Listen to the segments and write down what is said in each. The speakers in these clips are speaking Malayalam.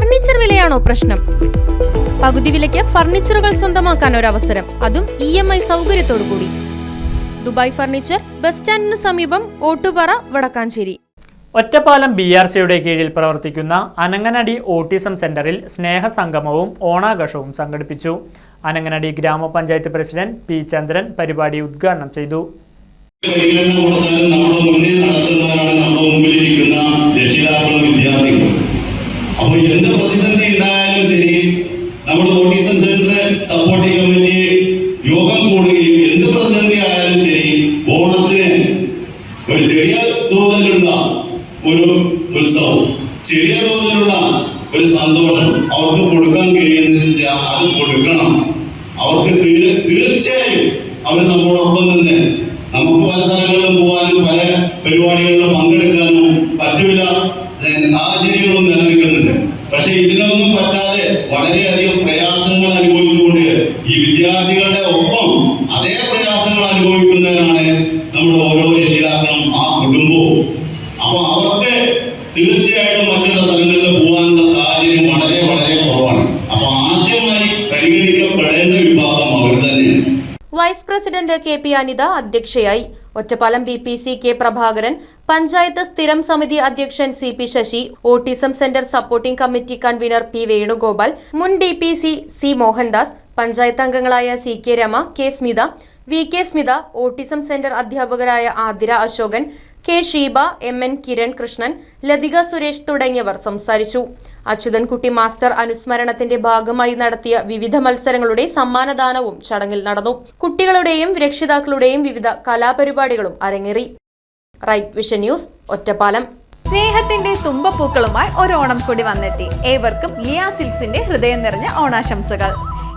ഫർണിച്ചർ വിലയാണോ പ്രശ്നം? പകുതി വിലയ്ക്ക് ഫർണിച്ചറുകൾ സ്വന്തമാക്കാൻ ഒരു അവസരം അതും ഇ എം ഐ സൗകര്യത്തോടു കൂടി ദുബായ് ഫർണിച്ചർ ബസ് സ്റ്റാൻഡിന് സമീപം ഓട്ടുപാറ വടക്കാഞ്ചേരി. ഒറ്റപ്പാലം ബി ആർ സിയുടെ കീഴിൽ പ്രവർത്തിക്കുന്ന അനങ്ങനടി ഓട്ടിസം സെന്ററിൽ സ്നേഹസംഗമവും ഓണാഘോഷവും സംഘടിപ്പിച്ചു. അനങ്ങനടി ഗ്രാമപഞ്ചായത്ത് പ്രസിഡന്റ് പി ചന്ദ്രൻ പരിപാടി ഉദ്ഘാടനം ചെയ്തു. രക്ഷിതാക്കളും വിദ്യാർത്ഥികളും. അപ്പോൾ എന്ത് പ്രതിസന്ധി ഉണ്ടായാലും ശരി നമ്മുടെ ഓട്ടീസം സെന്റർ സപ്പോർട്ടിംഗ് കമ്മിറ്റി യോഗം കൂടുകയും എന്ത് പ്രതിസന്ധി ആയാലും ശരി ഓണത്തിന് ഒരു ചെറിയ തോതിലുള്ള ഒരു ഉത്സവം. ചെറിയ തോതിലുള്ള ഒരു സന്തോഷം അവർക്ക് കൊടുക്കാൻ കഴിയുന്നത് വെച്ചാൽ അത് കൊടുക്കണം. അവർക്ക് തീർച്ചയായും അവർ നമ്മോടൊപ്പം നിന്ന് നമുക്ക് പല സ്ഥലങ്ങളിലും പോകാനും പല പരിപാടികളിലും പങ്കെടുക്കാനും പറ്റൂല സാഹചര്യങ്ങളും നിലനിൽക്കുന്നുണ്ട്. പക്ഷെ ഇതിനൊന്നും പറ്റാതെ വളരെയധികം പ്രയാസങ്ങൾ അനുഭവിച്ചുകൊണ്ട് ഈ വിദ്യാർത്ഥികളുടെ ഒപ്പം അതേ പ്രയാസങ്ങൾ അനുഭവിക്കുന്നവരാണ് നമ്മുടെ ഓരോ രക്ഷിതാക്കളും ആ കുടുംബവും. അപ്പൊ അവർക്ക് തീർച്ചയായിട്ടും മറ്റുള്ള സ്ഥലങ്ങളിൽ പോകാനുള്ള സാഹചര്യം വളരെ വളരെ കുറവാണ്. അപ്പൊ ആദ്യമായി പരിഗണിക്കപ്പെടേണ്ട വിഭാഗം അവർ തന്നെയാണ്. Vice president K P Anitha അധ്യക്ഷയായി. Ottapalam B P C K Prabhakaran panchayat സ്ഥിരം സമിതി അധ്യക്ഷൻ C P Sasi autism centre supporting committee convener P Venugopal മുൻ D P C C Mohandas panchayat അംഗങ്ങളായ C K Rama K Smitha V K Smitha autism centre അധ്യാപകരായ Athira Asokan K Sheeba M N Kiran Krishnan Lathika Suresh തുടങ്ങിയവർ സംസാരിച്ചു. അച്യുതൻകുട്ടി മാസ്റ്റർ അനുസ്മരണത്തിന്റെ ഭാഗമായി നടത്തിയ വിവിധ മത്സരങ്ങളുടെ സമ്മാനദാനവും ചടങ്ങിൽ നടന്നു. കുട്ടികളുടെയും രക്ഷിതാക്കളുടെയും വിവിധ കലാപരിപാടികളും അരങ്ങേറി. Right vision news Ottapalam. സ്നേഹത്തിന്റെ തുമ്പപ്പൂക്കളുമായി ഒരു ഓണം കൂടി വന്നെത്തി. ഏവർക്കും ലിയാ സിൽസിന്റെ ഹൃദയം നിറഞ്ഞ ഓണാശംസകൾ.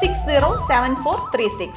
six zero seven four three six